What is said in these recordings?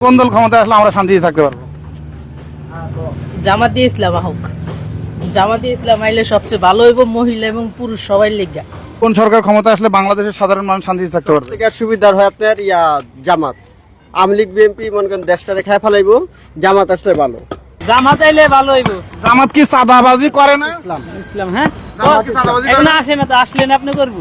কোন দল ক্ষমতায় আসলে আমরা শান্তিতে থাকতে পারব? জামাতি ইসলাম হোক। জামাতি ইসলাম আইলে সবচেয়ে ভালো হইব মহিলা এবং পুরুষ সবাই লেগা। কোন সরকার ক্ষমতা আসলে বাংলাদেশের সাধারণ মানুষ শান্তিতে থাকতে পারবে? থেকে সুবিধার হয় আপনার ইয়া জামাত। আওয়ামী লীগ বিএনপি মনে করেন দেশটা রেখায় ফেলাইব জামাত আসলে ভালো। জামাত আইলে ভালো হইব। জামাত কি চাঁদাবাজি করে না? ইসলাম। হ্যাঁ? চাঁদাবাজি করে এখন না? আসে না তো আসলেন আপনি করব?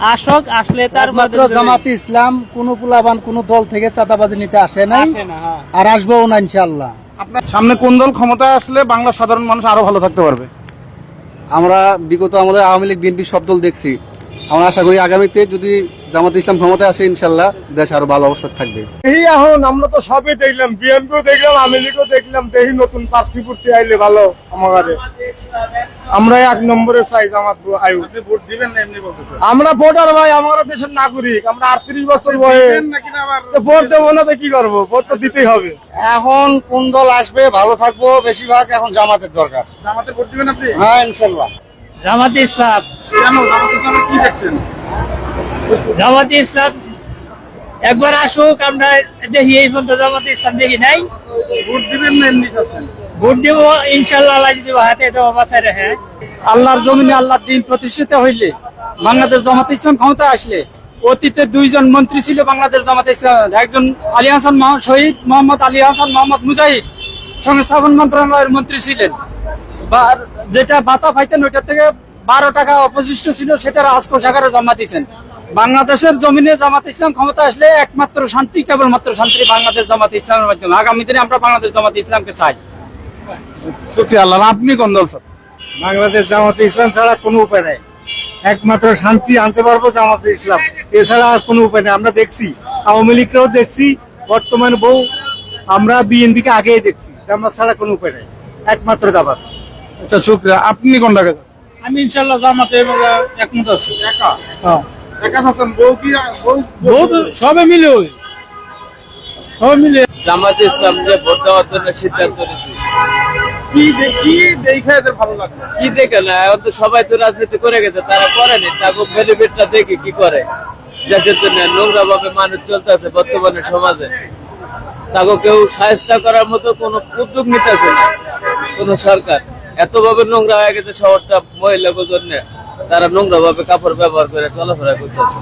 আসক আসলে তার মাত্র বদলে- ইসলাম কোন পুলাবান কোন দল থেকে চাঁদাবাজি নিতে আসে নাই না হ্যাঁ। আর আসব না ইনশাল্লাহ আপনার সামনে কোন দল ক্ষমতায় আসলে বাংলা সাধারণ মানুষ আরও ভালো থাকতে পারবে? আমরা বিগত আমাদের আওয়ামী লীগ বিএনপি সব দল দেখছি। আমরা আশা করি আগামীতে যদি জামাত ইসলাম ক্ষমতায় আসে ইনশাল্লাহ দেশ আরও ভালো অবস্থা থাকবে। এই এখন আমরা তো সবই দেখলাম বিএনপিও দেখলাম আওয়ামী লীগও দেখলাম দেখি নতুন প্রার্থী পূর্তি আইলে ভালো আমাদের আমরা এক নম্বরে চাই জামাত আয়ু। ভোট দিবেন না এমনি আমরা ভোটার ভাই আমরা দেশের নাগরিক আমরা আটত্রিশ বছর বয়স। নাকি না আবার? তো ভোট দেবো না তো কি করব? ভোট তো দিতেই হবে। এখন কোন দল আসবে ভালো থাকব বেশিরভাগ এখন জামাতের দরকার। জামাতে ভোট দিবেন আপনি? হ্যাঁ ইনশাল্লাহ। জামাত ইসলাম। জামাতে ইসলামে কি দেখছেন? জামাত ইসলাম একবার আসুক আমরা দেখি এই পর্যন্ত জামাত ইসলাম দেখি নাই। ভোট দিবেন না ভোট দিব ইনশাল্লাহ আল্লাহ যদি হাতে দেওয়া রাখে। আল্লাহর জমিনে আল্লাহর দিন প্রতিষ্ঠিত হইলে বাংলাদেশ জামাত ইসলাম ক্ষমতা আসলে অতীতে দুইজন মন্ত্রী ছিল বাংলাদেশ জামাত ইসলাম একজন আলী হাসান মহ- শহীদ মোহাম্মদ আলী হাসান মোহাম্মদ মুজাহিদ সংস্থাপন মন্ত্রণালয়ের মন্ত্রী ছিলেন। বা যেটা ভাতা পাইতেন ওইটা থেকে বারো টাকা অপশিষ্ট ছিল সেটা রাজকোষাগারে জমা দিয়েছেন। বাংলাদেশের জমিনে জামাত ইসলাম ক্ষমতা আসলে একমাত্র শান্তি কেবলমাত্র শান্তি বাংলাদেশ জামাত ইসলামের মাধ্যমে। আগামী দিনে আমরা বাংলাদেশ জামাত ইসলামকে চাই। শুক্রিয়া আল্লাহ আপনি কোন দল স্যার? বাংলাদেশ জামাতে ইসলাম ছাড়া কোনো উপায় নাই। একমাত্র শান্তি আনতে পারব জামাতে ইসলাম। এছাড়া আর কোনো উপায় নেই। আমরা দেখছি আওয়ামী লীগরাও দেখছি বর্তমান বউ আমরা বিএনপিকে আগেই দেখছি। জামাত ছাড়া কোনো উপায় নেই। একমাত্র জামাত। আচ্ছা শুক্রিয়া। আপনি কোনটাকে আমি ইনশাল্লাহ জামাতে একমত আছি। একা? একা থাকেন বউ কি বউ সবে মিলে ওই। সবে মিলে। জামাত ভোট দেওয়ার জন্য সিদ্ধান্ত নিয়েছি। কি দে- দেখে এদের ভালো লাগে? কি দেখে না? এখন তো সবাই তো রাজনীতি করে গেছে তারা করেনি তাকে বেনিফিটটা দেখে কি করে? দেশের জন্য নোংরা ভাবে মানুষ চলতেছে বর্তমানে সমাজে। তাকে কেউ সাহায্য করার মতো কোনো উদ্যোগ নিতেছে না কোন সরকার। এত ভাবে নোংরা হয়ে গেছে শহরটা মহিলাদের জন্য। তারা নোংরা ভাবে কাপড় ব্যবহার করে চলাফেরা করতেছে।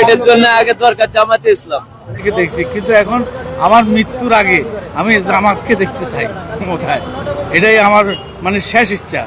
এটার জন্য আগে দরকার জামাতে ইসলাম। দেখছি, কিন্তু এখন আমার মৃত্যুর আগে আমি জামাতকে দেখতে চাই ক্ষমতায় এটাই আমার মানে শেষ ইচ্ছা।